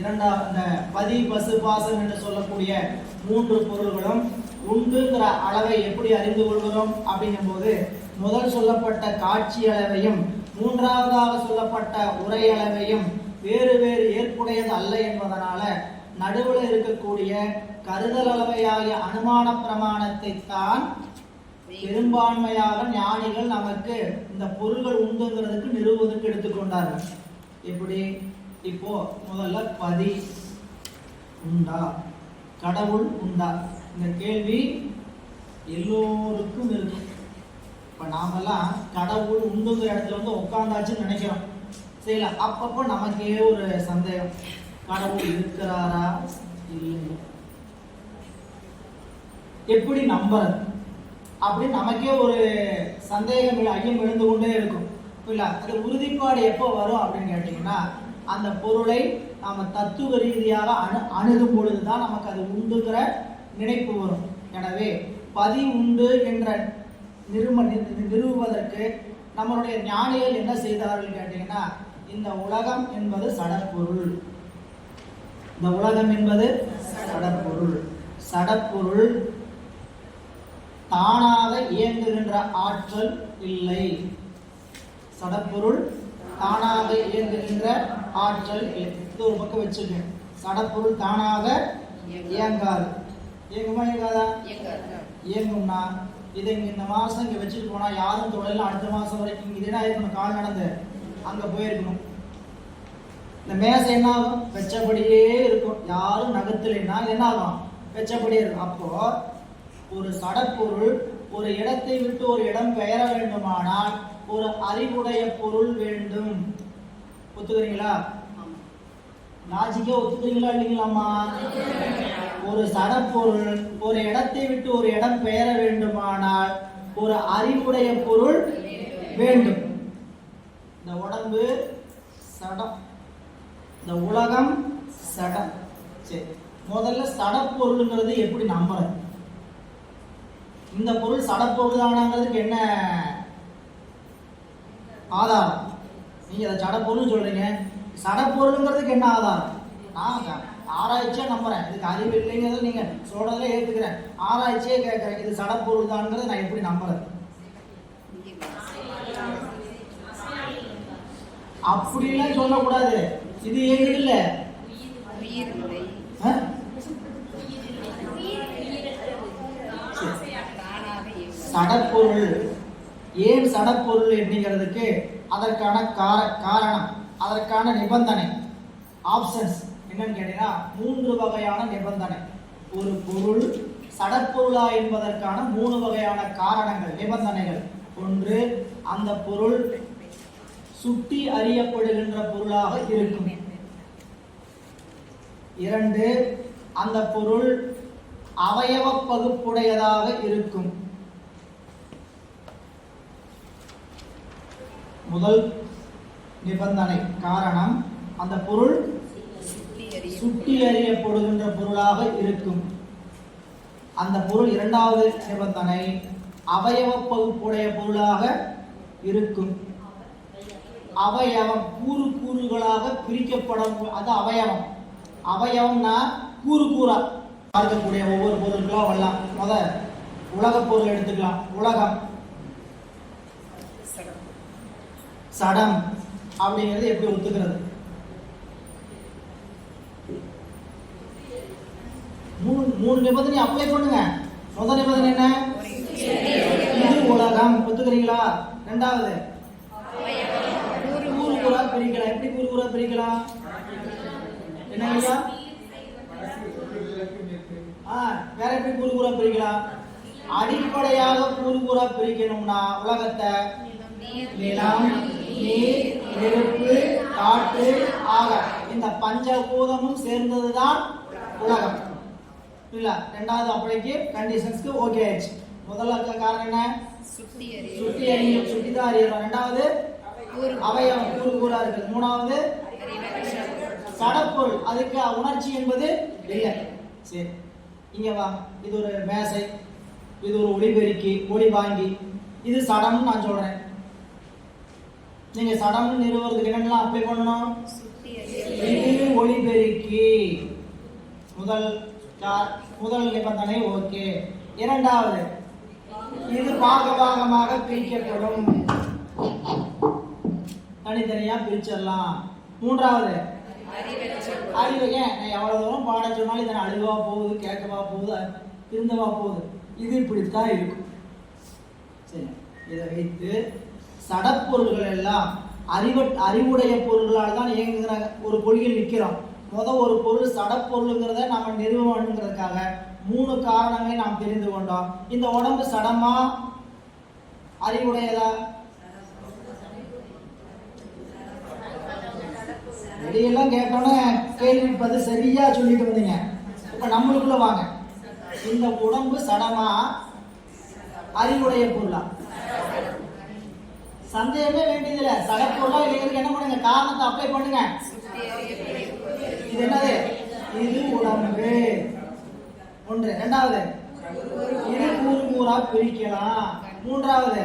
இரண்டாவது அந்த பதி பசு பாசம் என்று சொல்லக்கூடிய மூன்று பொருள்களும் உண்டுங்கிற அளவை எப்படி அறிந்து கொள்கிறோம் அப்படிங்கும்போது முதல் சொல்லப்பட்ட காட்சி அளவையும் மூன்றாவதாக சொல்லப்பட்ட உரை அளவையும் வேறு வேறு ஏற்புடையது அல்ல என்பதனால நடுவில் இருக்கக்கூடிய கருதல் அளவையாகிய அனுமான பிரமாணத்தை தான் பெரும்பான்மையாக ஞானிகள் நமக்கு இந்த பொருள்கள் உண்டுங்கிறதுக்கு நிறுவுவதற்கு எடுத்துக்கொண்டார்கள் எப்படி? இப்போ முதல்ல பதி உண்டா? கடவுள் உண்டா? இந்த கேள்வி எல்லோருக்கும் இருக்கும். இப்போ நாமெல்லாம் கடவுள் உண்டுங்கிற இடத்துல வந்து உட்காந்தாச்சுன்னு நினைக்கிறோம். சரிங்களா அப்பப்போ நமக்கே ஒரு சந்தேகம். கடவுள் இருக்கிறாரா? இல்லைங்க. எப்படி நம்புறது? அப்படின்னு நமக்கே ஒரு சந்தேகம் ஐயம் எழுந்து கொண்டே இருக்கும். இல்லை அது உறுதிப்பாடு எப்போ வரும் அப்படின்னு கேட்டிங்கன்னா அந்த பொருளை நாம் தத்துவ ரீதியாக அணு அணுகும் பொழுது தான் நமக்கு அது உண்டுங்கிற நினைப்பு வரும். எனவே பதி உண்டு என்ற நிரும நிறுவுவதற்கு நம்மளுடைய ஞானிகள் என்ன செய்தார்கள் கேட்டீங்கன்னா இந்த உலகம் என்பது சடப்பொருள் இந்த உலகம் என்பது சடப்பொருள் சடப்பொருள் தானாக இயங்குகின்ற ஆற்றல் இல்லை. சடப்பொருள் தானாக இயங்குகின்ற ஆற்றல் இது ஒரு பக்கம் வச்சுக்கோங்க சடப்பொருள் தானாக இயங்காது. இயங்குமா இயங்காதா? இயங்கும்னா இதை இங்க இந்த மாசம் இங்க வச்சுட்டு போனா யாரும் தொடரல அடுத்த மாசம் வரைக்கும் இங்க இதுனா இருக்கணும். கால் நடந்து. அங்க போயிருக்கணும். இந்த மேசை என்ன ஆகும் வெச்சபடியே இருக்கும். யாரும் நகர்த்தலைன்னா என்ன ஆகும் வெச்சபடியே இருக்கும். அப்போ ஒரு சடப்பொருள் ஒரு இடத்தை விட்டு ஒரு இடம் பெயர வேண்டுமானால் ஒரு அறிவுடைய பொருள் வேண்டும். ஒத்துக்கிறீங்களா? லாஜிக்கா ஒத்துக்கிறீங்களா இல்லைங்களாம்மா ஒரு சடப்பொருள் ஒரு இடத்தை விட்டு ஒரு இடம் பெயர வேண்டுமானால் ஒரு அறிவுடைய பொருள் வேண்டும். இந்த உடம்பு சடம். இந்த உலகம் சடம். சரி முதல்ல சடப்பொருளுங்கிறது எப்படி நம்புறது? இந்த பொருள் சடப்பொருள் தானாங்கிறதுக்கு என்ன ஆதாரம். நீங்க அதை சடப்பொருள்னு சொல்றீங்க. சடப்பொருளுங்கிறதுக்கு என்ன ஆதாரம்? நான் ஆராய்ச்சியாக ஆராய்ச்சியா நம்புறேன். இதுக்கு அறிவு இல்லைங்கிறத நீங்க சொல்றதுல ஏத்துக்கிறேன். ஆராய்ச்சியே கேட்கறேன். இது சடப்பொருள் தான்ங்கிறத நான் எப்படி நம்புறது? அப்படிலாம் சொல்லக்கூடாது. இது எங்க இல்ல. ஆ? சடப்பொருள். ஏன் சடப்பொருள் அப்படிங்கிறதுக்கு அதற்கான கார காரணம் அதற்கான நிபந்தனை ஆப்ஷன்ஸ் என்னன்னு கேட்டீங்கன்னா மூன்று வகையான நிபந்தனை. ஒரு பொருள் சடப்பொருளா என்பதற்கான மூணு வகையான காரணங்கள் நிபந்தனைகள். ஒன்று அந்த பொருள் சுட்டி அறியப்படுகின்ற பொருளாக இருக்கும். இரண்டு அந்த பொருள் அவயவ பகுப்புடையதாக இருக்கும். முதல் நிபந்தனை காரணம் அந்த பொருள் சுட்டி அறியப்படுகின்ற பொருளாக இருக்கும். அந்த பொருள் இரண்டாவது நிபந்தனை அவயவ பகுப்புடைய பொருளாக இருக்கும். அவயவம் கூறு கூறுகளாக பிரிக்கப்படும் அது அவயவம். அவயவம்னா கூறு கூறா. பார்க்கக்கூடிய ஒவ்வொரு பொருட்களும் வரலாம். முத உலகப் பொருள் எடுத்துக்கலாம். உலகம். சடம் அப்படிங்கிறது எப்படி ஒத்துக்கிறது? மூணு மூணு நிபந்தனை அப்ளை பண்ணுங்க முதல் நிபந்தனை என்ன? இது உலகம். ஒத்துக்கிறீங்களா? ரெண்டாவது. கூறு கூறா பிரிக்கலாம் எப்படி கூறு கூறா பிரிக்கலாம் என்ன ஐயா? ஆ வேற எப்படி கூறு கூறா பிரிக்கலாம் அடிப்படையாக கூறு கூறா பிரிக்கணும்னா உலகத்தை நிலம் நீர் நெருப்பு காற்று ஆக. இந்த பஞ்சபூதமும் சேர்ந்ததுதான் உலகம். இல்ல ரெண்டாவது அப்படிக்கு கண்டிஷன்ஸ்க்கு ஓகே ஆயிடுச்சு. முதல்ல இருக்க காரணம் என்ன? சுத்தி அறியும் சுத்தி தான் அறியணும். ரெண்டாவது அவயவம் கூறு கூறா இருக்கு. மூணாவது சடப்பொருள் அதுக்கு உணர்ச்சி என்பது இல்லை. சரி. இங்க வா. இது ஒரு மேசை. இது ஒரு ஒளிபெருக்கி ஒளி வாங்கி. இது சடம்னு நான் சொல்றேன். நீங்க சடம்னு நிறுவறதுக்கு என்னெல்லாம் அப்ளை பண்ணணும்? ஒளி பெருக்கி முதல் கா- முதல் நிபந்தனை ஓகே. இரண்டாவது இது பாக பாகமாக பிரிக்கப்படும். தனித்தனியா பிரிச்சிடலாம். மூன்றாவது அறிவு ஏன்? நான் எவ்வளவு தூரம் பாட சொன்னாலும் இதை அழுவா போகுது கேட்கவா போகுது இருந்தவா போகுது. இது இப்படித்தான் இருக்கும். சரி இதை வைத்து சடப்பொருள்கள் எல்லாம் அறிவு அறிவுடைய பொருள்களால் தான் இயங்குகிற ஒரு கொள்கையில் நிற்கிறோம் முத ஒரு பொருள் சடப்பொருளுங்கிறத நம்ம நிறுவனங்கிறதுக்காக மூணு காரணங்களை நாம் தெரிந்து கொண்டோம். இந்த உடம்பு சடமா? அறிவுடையதா? வெளியெல்லாம் கேட்டோன்னே கேள்வி பதில் சரியா சொல்லிட்டு வந்தீங்க. இப்ப நம்மளுக்குள்ள வாங்க. இந்த உடம்பு சடமா? அறிவுடைய பொருளா? சந்தேகமே வேண்டியதில்லை. சடப்பொருளா இல்லைங்கிறதுக்கு என்ன பண்ணுங்க? காரணத்தை அப்ளை பண்ணுங்க. இது என்னது? இது உடம்பு. ஒன்று. ரெண்டாவது இது கூறு கூறா பிரிக்கலாம். மூன்றாவது.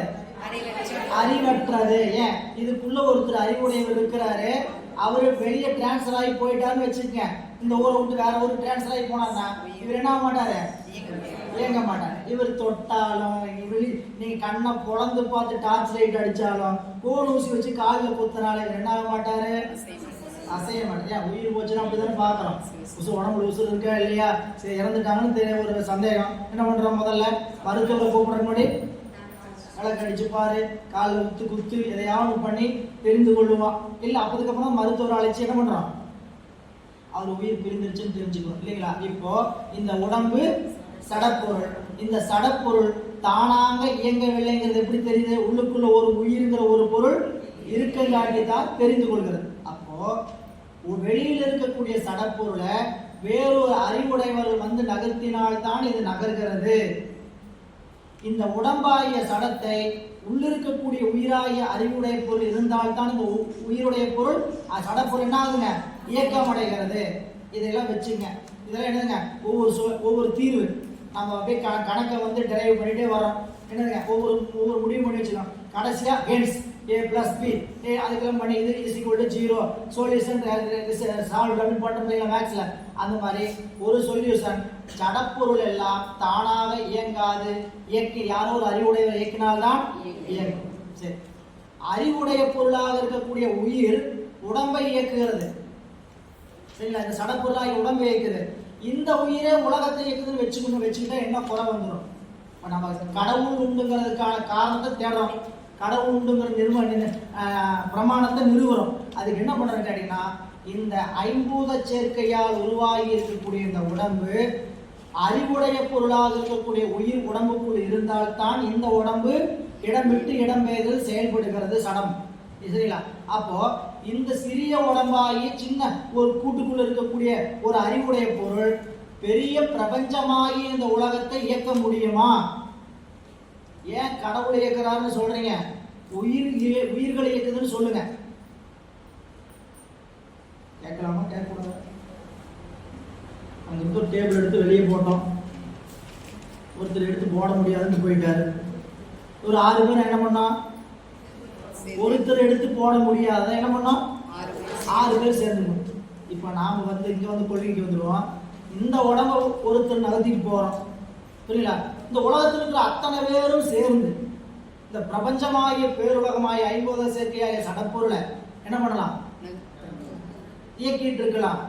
அறிவற்றது. ஏன்? இதுக்குள்ள ஒருத்தர் அறிவுடையவர் இருக்கிறாரு. அவர் வெளியே டிரான்ஸ்ஃபர் ஆகி போயிட்டாருன்னு வச்சுக்கோங்க. இந்த ஊரை விட்டு வேற ஊருக்கு டிரான்ஸ்ஃபர் ஆகி போனாருன்னா இவர் என்ன ஆக மாட்டாரு? இயங்க மாட்டாங்க இவர் தொட்டாலும் இவர் நீங்க கண்ணை பொழந்து பார்த்து டார்ச் லைட் அடிச்சாலும் கோன் ஊசி வச்சு காலில் குத்துனாலும் ரெண்டாக என்ன ஆக மாட்டாரு? அசைய மாட்டேன் உயிர் போச்சுன்னா அப்படிதான் பார்க்குறோம். உசு உடம்புல உசுறு இருக்கா இல்லையா? சரி இறந்துட்டாங்கன்னு தெரிய ஒரு சந்தேகம். என்ன பண்றோம் முதல்ல? மருத்துவரை கூப்பிடுற முன்னாடி விளக்கு அடிச்சு பாரு. காலில் குத்து குத்து எதையாவது பண்ணி தெரிந்து கொள்ளுவான் இல்லை அப்பதுக்கப்புறம் மருத்துவர் அழைச்சி என்ன பண்றான் அவர் உயிர் பிரிந்துருச்சுன்னு தெரிஞ்சுக்கணும். இல்லைங்களா? இப்போ இந்த உடம்பு சடப்பொருள். இந்த சடப்பொருள் தானாக இயங்கவில்லைங்கிறது எப்படி தெரியுது? உள்ளுக்குள்ள ஒரு உயிருங்கிற ஒரு பொருள் இருக்கங்காட்டி தான் தெரிந்து கொள்கிறது. அப்போ வெளியில் இருக்கக்கூடிய சடப்பொருளை வேறொரு அறிவுடையவர்கள் வந்து நகர்த்தினால்தான் இது நகர்கிறது. இந்த உடம்பாகிய சடத்தை உள்ளிருக்கக்கூடிய உயிராகிய அறிவுடைய பொருள் இருந்தால்தான் இந்த உ- உயிருடைய பொருள் சடப்பொருள் என்ன ஆகுங்க? இயக்கம் அடைகிறது இதெல்லாம் வச்சுங்க. இதெல்லாம் என்னதுங்க? ஒவ்வொரு சொ- ஒவ்வொரு தீர்வு. நம்ம அப்படியே க கணக்கை வந்து டிரைவ் பண்ணிகிட்டே வரோம் என்னதுங்க? ஒவ்வொரு ஒவ்வொரு முடிவு பண்ணி வச்சுக்கோம் கடைசியாக hence A plus B A அதுக்கெல்லாம் பண்ணி இது is equal to zero solution solve அப்படின்னு பண்ணுறோம் மேக்ஸில் அந்த மாதிரி ஒரு சொல்யூஷன் சடப்பொருள் எல்லாம் தானாக இயங்காது. இயக்கி யாரோ ஒரு அறிவுடையவர் இயக்கினால்தான் இயங்கும். சரி. அறிவுடைய பொருளாக இருக்கக்கூடிய உயிர் உடம்பை இயக்குகிறது. சரிங்களா? இந்த சடப்பொருளாகி உடம்பை இயக்குது. இந்த உயிரே உலகத்தை இருக்குதுன்னு வச்சுக்கணும் வச்சுக்கிட்டா என்ன குறை வந்துடும் இப்போ நம்ம கடவுள் உண்டுங்கிறதுக்கான காரணத்தை தேடுறோம். கடவுள் உண்டுங்கிற நிறுவ பிரமாணத்தை நிறுவுறோம். அதுக்கு என்ன பண்ணுறது அப்படின்னா இந்த ஐம்பூத சேர்க்கையால் உருவாகி இருக்கக்கூடிய இந்த உடம்பு அறிவுடைய பொருளாக இருக்கக்கூடிய உயிர் உடம்புக்குள் இருந்தால்தான் இந்த உடம்பு இடம் விட்டு இடம் பெயர்தல் செயல்படுகிறது சடம் சரிங்களா? அப்போ இந்த சிறிய உடம்பாகி சின்ன ஒரு கூட்டுக்குள்ள இருக்கக்கூடிய ஒரு அறிவுடைய பொருள் பெரிய பிரபஞ்சமாகி இந்த உலகத்தை இயக்க முடியுமா? ஏன் கடவுள் இயக்கிறாருன்னு சொல்றீங்க? உயிர் உயிர்களை இயக்குதுன்னு சொல்லுங்க. கேட்கலாமா? கேட்கக்கூடாது அங்க இருந்து ஒரு டேபிள் எடுத்து வெளியே போட்டோம். ஒருத்தர் எடுத்து போட முடியாதுன்னு போயிட்டாரு. ஒரு ஆறு பேர் என்ன பண்ணோம்? ஒருத்தர் எடுத்து போட முடியாத என்ன பண்ணோம்? ஆறு பேர் சேர்ந்துக்கணும் இப்போ நாம வந்து இங்க வந்து கொள்கைக்கு வந்துடுவோம் இந்த உடம்ப ஒருத்தர் நகர்த்திட்டு போறோம். புரியல இந்த உலகத்தில் இருக்கிற அத்தனை பேரும் சேர்ந்து இந்த பிரபஞ்சமாகிய பேருலகமாகிய ஐம்பத சேர்க்கையாகிய சடப்பொருளை என்ன பண்ணலாம்? இயக்கிட்டு இருக்கலாம்.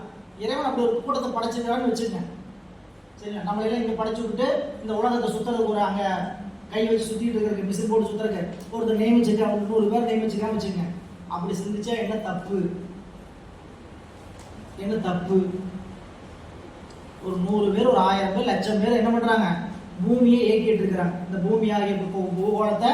இறைவன் அப்படி ஒரு கூட்டத்தை படைச்சிருக்கான்னு வச்சுங்க சரிங்களா நம்மளெல்லாம் இங்கே படைச்சு விட்டு இந்த உலகத்தை சுத்துறதுக்கு ஒரு கை வச்சு சுத்திட்டு இருக்கிறதுக்கு மிஷின் போட்டு சுத்துறதுக்கு. ஒருத்தர் நியமிச்சிருக்கா அவங்க நூறு பேர் நியமிச்சிருக்கான்னு வச்சுங்க அப்படி சிந்திச்சா என்ன தப்பு? என்ன தப்பு? ஒரு நூறு பேர் ஒரு ஆயிரம் பேர் லட்சம் பேர் என்ன பண்றாங்க? பூமியை இயக்கிட்டு இருக்கிறாங்க. இந்த பூமி ஆகிய பூ- பூகோளத்தை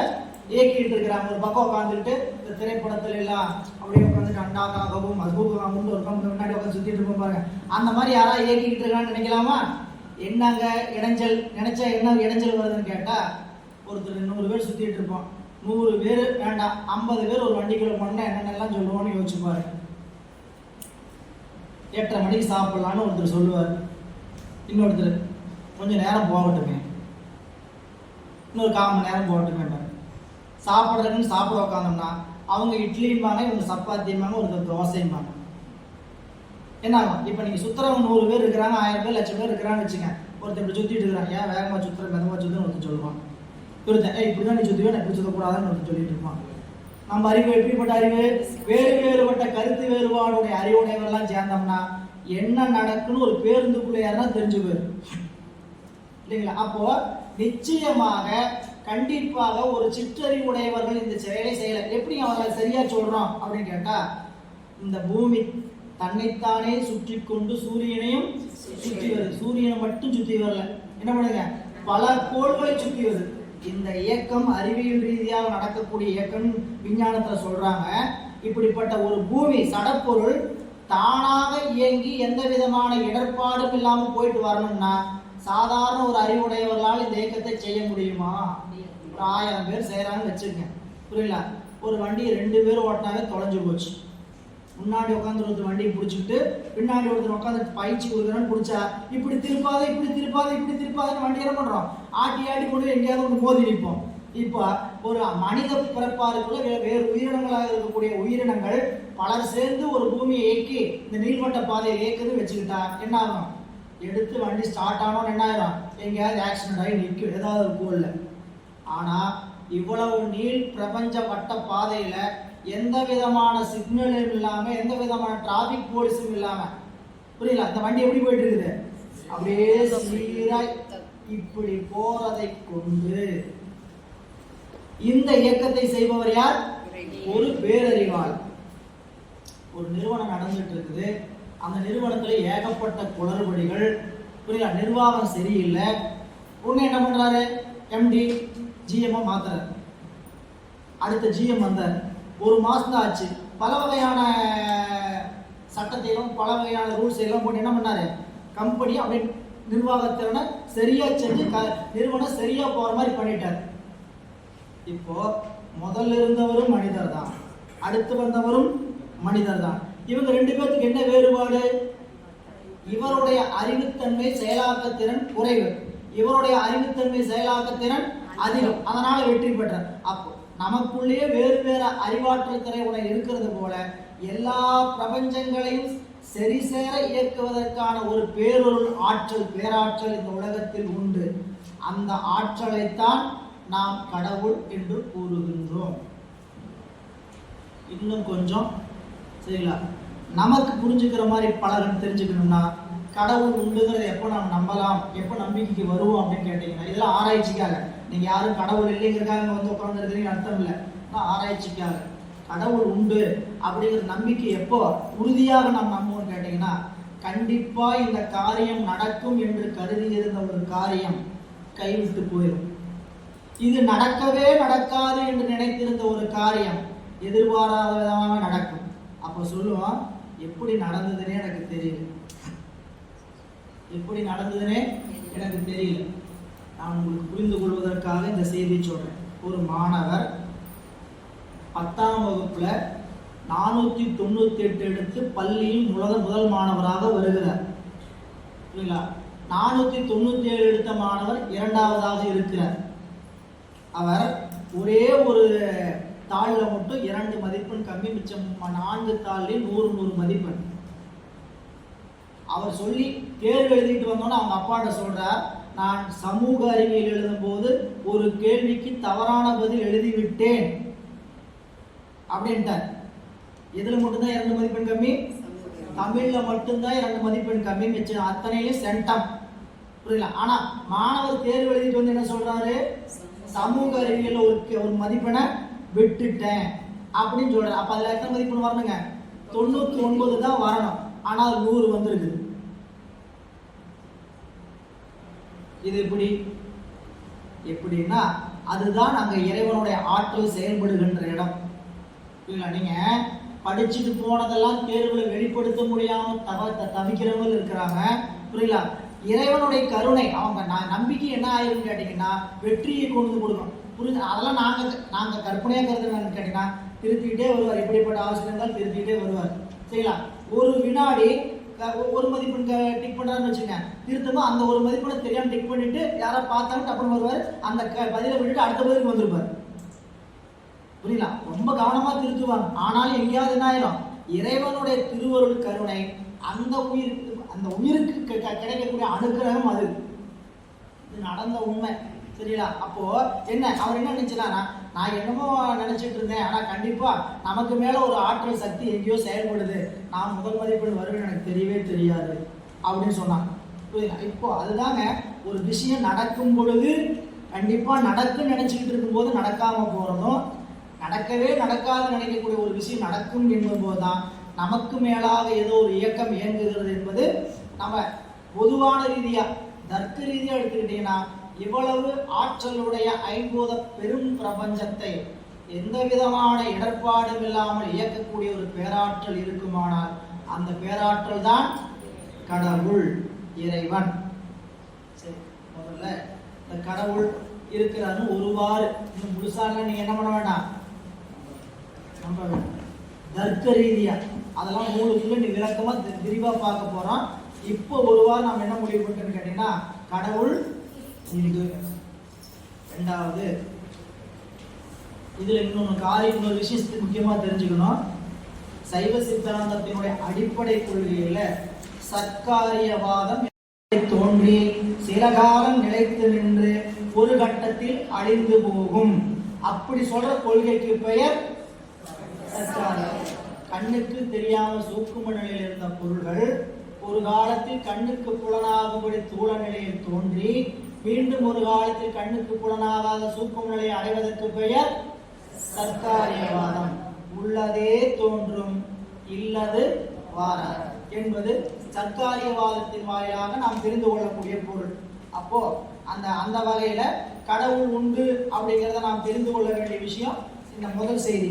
இயக்கிட்டு இருக்கிறாங்க. ஒரு பக்கம் உட்காந்துட்டு இந்த திரைப்படத்துல எல்லாம் அப்படியே உட்காந்துட்டு அண்டாக்காகவும் மதுபூகாகவும் ஒரு பக்கம் முன்னாடி உட்காந்து சுத்திட்டு இருப்போம் பாருங்க. அந்த மாதிரி யாராவது இயக்கிட்டு இருக்கான்னு நினைக்கலாமா? என்னங்க இடைஞ்சல்? நினைச்சா என்ன இடைஞ்சல் வருதுன்னு கேட்டா ஒருத்தர் நூறு பேர் சுற்றிட்டு இருப்போம். நூறு பேர் வேண்டாம் ஐம்பது பேர் ஒரு வண்டிக்குள்ள போனால் என்னென்னலாம் சொல்லுவோம்னு யோசிப்பார் எட்டரை மணிக்கு சாப்பிட்லான்னு ஒருத்தர் சொல்லுவார். இன்னொருத்தர் கொஞ்சம் நேரம் போகட்டுமே. இன்னொரு கால் மணி நேரம் போகட்டுமே சாப்பிட்றதுன்னு சாப்பிட உட்காந்தோம்னா அவங்க இட்லிம்பாங்க இவங்க சப்பாத்தியும்பாங்க ஒருத்தர் தோசைம்பாங்க. என்ன ஆகும்? இப்போ நீங்கள் சுற்றுறவங்க நூறு பேர் இருக்கிறாங்க ஆயிரம் பேர் லட்சம் பேர் இருக்கிறாங்கன்னு வச்சுங்க ஒருத்தர் இப்படி சுற்றிட்டு இருக்கிறாங்க ஏன் வேகமாக சுற்றுற மெதமாக சுற்றுன்னு ஒருத்தர் சொல்லுவான். ஒருத்தன் ஏய் இப்படி தான் நீ சுற்றுவே நான் இப்படி சுற்றக்கூடாதுன்னு ஒருத்தர் சொல்லிட்டு இருப்பான். நம்ம அறிவு எப்படிப்பட்ட அறிவு? வேறு வேறுபட்ட கருத்து வேறுபாடுடைய அறிவுடையவெல்லாம் சேர்ந்தோம்னா என்ன நடக்குன்னு ஒரு பேருந்துக்குள்ள யாருன்னா தெரிஞ்சு போயிடும் இல்லைங்களா? அப்போ நிச்சயமாக கண்டிப்பாக ஒரு சிற்றறிவுடையவர்கள் இந்த செயலை செய்யல. எப்படி அவங்களை சரியா சொல்றோம் அப்படின்னு கேட்டா இந்த பூமி தன்னைத்தானே சுற்றி கொண்டு சூரியனையும் சுற்றி வருது. சூரியனை மட்டும் சுற்றி வரல. என்ன பண்ணுங்க? பல கோள்களை சுற்றி வருது. இந்த இயக்கம் அறிவியல் ரீதியாக நடக்கக்கூடிய இயக்கம் விஞ்ஞானத்தில் சொல்றாங்க. இப்படிப்பட்ட ஒரு பூமி சடப்பொருள் தானாக இயங்கி எந்த விதமான இடர்பாடும் இல்லாமல் போயிட்டு வரணும்னா சாதாரண ஒரு அறிவுடையவர்களால் இந்த இயக்கத்தை செய்ய முடியுமா? ஒரு ஆயிரம் பேர் செய்யறாங்கன்னு வச்சுருக்கேன் புரியல ஒரு வண்டியை ரெண்டு பேர் ஓட்டினாவே தொலைஞ்சு போச்சு. முன்னாடி உட்காந்து ஒருத்தர் வண்டியை பிடிச்சிக்கிட்டு பின்னாடி ஒருத்தர் உட்காந்து பயிற்சி கொடுக்குறேன்னு பிடிச்சா இப்படி திருப்பாத இப்படி திருப்பாத இப்படி திருப்பாதன்னு வண்டி என்ன பண்ணுறோம் ஆட்டி ஆட்டி கொண்டு எங்கேயாவது ஒன்று மோதி நிற்போம் இப்போ ஒரு மனித பிறப்பாருக்குள்ள வே வேறு உயிரினங்களாக இருக்கக்கூடிய உயிரினங்கள் பலர் சேர்ந்து ஒரு பூமியை இயக்கி இந்த நீள்வட்ட பாதையை இயக்குதுன்னு வச்சுக்கிட்டா என்ன ஆகும்? எடுத்து வண்டி ஸ்டார்ட் ஆனோன்னு என்ன ஆயிரும்? எங்கேயாவது ஆக்சிடென்ட் ஆகி நிற்கும். ஏதாவது ஒரு கோல்ல ஆனால் இவ்வளவு நீள் பிரபஞ்ச வட்ட பாதையில் எந்த விதமான சிக்னலும் இல்லாம எந்த விதமான டிராபிக் போலீஸும் இல்லாம. புரியல? அந்த வண்டி எப்படி போயிட்டு இருக்குது அப்படியே சீராய் இப்படி போறதை கொண்டு இந்த இயக்கத்தை செய்பவர் யார்? ஒரு பேரறிவாள். ஒரு நிறுவனம் நடந்துட்டு இருக்குது அந்த நிறுவனத்துல ஏகப்பட்ட குளறுபடிகள். புரியல? நிர்வாகம் சரியில்லை. உடனே என்ன பண்றாரு? எம்டி ஜிஎம் மாத்துறாரு. அடுத்த ஜிஎம் வந்தார். ஒரு மாதம் தான் ஆச்சு. பல வகையான சட்டத்தையும் பல வகையான ரூல்ஸ் எல்லாம் போட்டு என்ன பண்ணாரு? கம்பெனி அப்படியே நிர்வாகத்திறனை சரியா செஞ்சு க நிறுவனம் சரியா போகிற மாதிரி பண்ணிட்டார். இப்போ முதல்ல இருந்தவரும் மனிதர் தான் அடுத்து வந்தவரும் மனிதர் தான் இவங்க ரெண்டு பேர்த்துக்கு என்ன வேறுபாடு? இவருடைய அறிவுத்தன்மை செயலாக்கத்திறன் குறைவு. இவருடைய அறிவுத்தன்மை செயலாக்கத்திறன் அதிகம். அதனால வெற்றி பெற்றார். அப்போ நமக்குள்ளேயே வேறு வேறு அறிவாற்றல் திரையுடைய இருக்கிறது போல எல்லா பிரபஞ்சங்களையும் சரிசேர இயக்குவதற்கான ஒரு பேரொருள் ஆற்றல் பேராற்றல் இந்த உலகத்தில் உண்டு. அந்த ஆற்றலைத்தான் நாம் கடவுள் என்று கூறுகின்றோம். இன்னும் கொஞ்சம் சரிங்களா? நமக்கு புரிஞ்சுக்கிற மாதிரி பலரும் தெரிஞ்சுக்கணும்னா கடவுள் உண்டுங்கிறத எப்போ நாம் நம்பலாம்? எப்போ நம்பிக்கைக்கு வருவோம் அப்படின்னு கேட்டீங்கன்னா இதெல்லாம் ஆராய்ச்சிக்காக. நீங்க யாரும் கடவுள் இல்லைங்கிறக்காக வந்து உட்காந்துருக்கிறீங்க அர்த்தம் இல்லை. ஆனால் ஆராய்ச்சிக்காக. கடவுள் உண்டு அப்படிங்கிற நம்பிக்கை எப்போ உறுதியாக நாம் நம்புவோம் கேட்டீங்கன்னா கண்டிப்பா இந்த காரியம் நடக்கும் என்று கருதி இருந்த ஒரு காரியம் கைவிட்டு போயிடும் இது நடக்கவே நடக்காது என்று நினைத்திருந்த ஒரு காரியம் எதிர்பாராத விதமாக நடக்கும். அப்ப சொல்லுவோம் எப்படி நடந்ததுன்னே எனக்கு தெரியல. எப்படி நடந்ததுன்னே எனக்கு தெரியல. நான் உங்களுக்கு புரிந்து கொள்வதற்காக இந்த செய்தியை சொல்கிறேன் ஒரு மாணவர் பத்தாம் வகுப்பில் நானூற்றி தொண்ணூத்தி எட்டு எடுத்து பள்ளியில் முதல் முதல் மாணவராக வருகிறார். புரியுங்களா நானூத்தி தொண்ணூத்தி ஏழு எடுத்த மாணவர் இரண்டாவதாக இருக்கிறார். அவர் ஒரே ஒரு தாளில் மட்டும் இரண்டு மதிப்பெண் கம்மி மிச்சம் நான்கு தாளில் நூறு நூறு மதிப்பெண். அவர் சொல்லி தேர்வு எழுதிட்டு வந்தோன்னே அவங்க அப்பாட்ட சொல்கிறார் நான் சமூக அறிவியல் எழுதும் போது ஒரு கேள்விக்கு தவறான பதில் எழுதிவிட்டேன். அப்படின்ட்டார். எதுல மட்டும்தான் இரண்டு மதிப்பெண் கம்மி? தமிழ்ல மட்டும்தான் இரண்டு மதிப்பெண் கம்மி மிச்சம் அத்தனையும் சென்டம். புரியல? ஆனா மாணவர் தேர்வு எழுதிட்டு வந்து என்ன சொல்றாரு? சமூக அறிவியல் ஒரு ஒரு மதிப்பெண்ணை விட்டுட்டேன் அப்படின்னு சொல்றாரு. அப்ப அதுல எத்தனை மதிப்பெண் வரணுங்க? தொண்ணூத்தி ஒன்பது தான் வரணும். ஆனா அது நூறு வந்திருக்குது இது எப்படி? எப்படின்னா அதுதான் அங்க இறைவனுடைய ஆற்றல் செயல்படுகின்ற இடம். இல்லை நீங்க படிச்சுட்டு போனதெல்லாம் தேர்வில் வெளிப்படுத்த முடியாமல் தவ த- தவிக்கிறவங்க இருக்கிறாங்க. புரியல இறைவனுடைய கருணை அவங்க நான் நம்பிக்கை என்ன ஆயிருன்னு கேட்டீங்கன்னா வெற்றியை கொண்டு கொடுக்கும் புரிஞ்சு அதெல்லாம் நாங்கள் நாங்கள் கற்பனையாக கருதுனான்னு கேட்டீங்கன்னா திருத்திக்கிட்டே வருவார். எப்படிப்பட்ட ஆசிரியர்கள் இருந்தாலும் திருத்திக்கிட்டே வருவார். சரிங்களா? ஒரு வினாடி ஒரு மதிப்பெண் டிக் பண்ணுறாருன்னு வச்சுக்கோங்க. திருத்தமா அந்த ஒரு மதிப்பெண்ணை தெரியாம டிக் பண்ணிட்டு யாரா பார்த்தாலும் டப்புனு வருவார். அந்த க- பதிலை விட்டுட்டு அடுத்த பதிலுக்கு வந்திருப்பார். புரியல ரொம்ப கவனமா திருத்துவாங்க. ஆனாலும் எங்கேயாவது என்ன ஆயிரும்? இறைவனுடைய திருவருள் கருணை அந்த உயிருக்கு அந்த உயிருக்கு கிடைக்கக்கூடிய அனுக்கிரகம் அது. இது நடந்த உண்மை. சரிங்களா அப்போ என்ன? அவர் என்ன நினைச்சுனா நான் என்னமோ நினைச்சிட்டு இருந்தேன். ஆனா கண்டிப்பா நமக்கு மேல ஒரு ஆற்றல் சக்தி எங்கேயோ செயல்படுது. நான் முதல் மதிப்பெண் வருவேன் எனக்கு தெரியவே தெரியாது. அப்படின்னு சொன்னாங்க. புரியுதா? இப்போ அதுதாங்க ஒரு விஷயம் நடக்கும் பொழுது கண்டிப்பாக நடக்குன்னு நினைச்சுக்கிட்டு இருக்கும்போது நடக்காம போகிறதும் நடக்கவே நடக்காது நினைக்கக்கூடிய ஒரு விஷயம் நடக்கும் என்பது தான் நமக்கு மேலாக ஏதோ ஒரு இயக்கம் இயங்குகிறது என்பது நம்ம பொதுவான ரீதியாக தர்க்க ரீதியாக எடுத்துக்கிட்டீங்கன்னா இவ்வளவு ஆற்றலுடைய ஐம்போத பெரும் பிரபஞ்சத்தை எந்த விதமான இடர்பாடும் இல்லாமல் இயக்கக்கூடிய ஒரு பேராற்றல் இருக்குமானால் அந்த பேராற்றல் தான் கடவுள் இறைவன். சரி முதல்ல இந்த கடவுள் இருக்கிறாருன்னு ஒருவாறு. இன்னும் முழுசாக நீ என்ன பண்ண வேண்டாம்? நம்ப வேண்டாம். தர்க்க ரீதியா. அதெல்லாம் மூணுக்குள்ள நீ விளக்கமா தி- விரிவா பார்க்க போறோம். இப்போ ஒரு நாம் நம்ம என்ன முடிவு பண்ணிட்டோம்னு கேட்டீங்கன்னா கடவுள் இருக்கு ரெண்டாவது இதுல இன்னொன்று காரியம் இன்னொரு விஷயத்துக்கு முக்கியமா தெரிஞ்சுக்கணும். சைவ சித்தாந்தத்தினுடைய அடிப்படை கொள்கையில சர்க்காரியவாதம் தோன்றி சில காலம் நிலைத்து நின்று ஒரு கட்டத்தில் அழிந்து போகும். அப்படி சொல்ற கொள்கைக்கு பெயர் கண்ணுக்கு தெரியாம சூக்கும நிலையில் இருந்த பொருள்கள் ஒரு காலத்தில் கண்ணுக்கு புலனாகும்படி தூள நிலையில் தோன்றி மீண்டும் ஒரு காலத்தில் கண்ணுக்கு புலனாகாத சூக்கும நிலையை அடைவதற்கு பெயர் சர்க்காரியவாதம். உள்ளதே தோன்றும் இல்லது வாராது என்பது சர்க்காரியவாதத்தின் வாயிலாக நாம் தெரிந்து கொள்ளக்கூடிய பொருள். அப்போ அந்த அந்த வகையில கடவுள் உண்டு அப்படிங்கிறத நாம் தெரிந்து கொள்ள வேண்டிய விஷயம் இந்த முதல் செய்தி.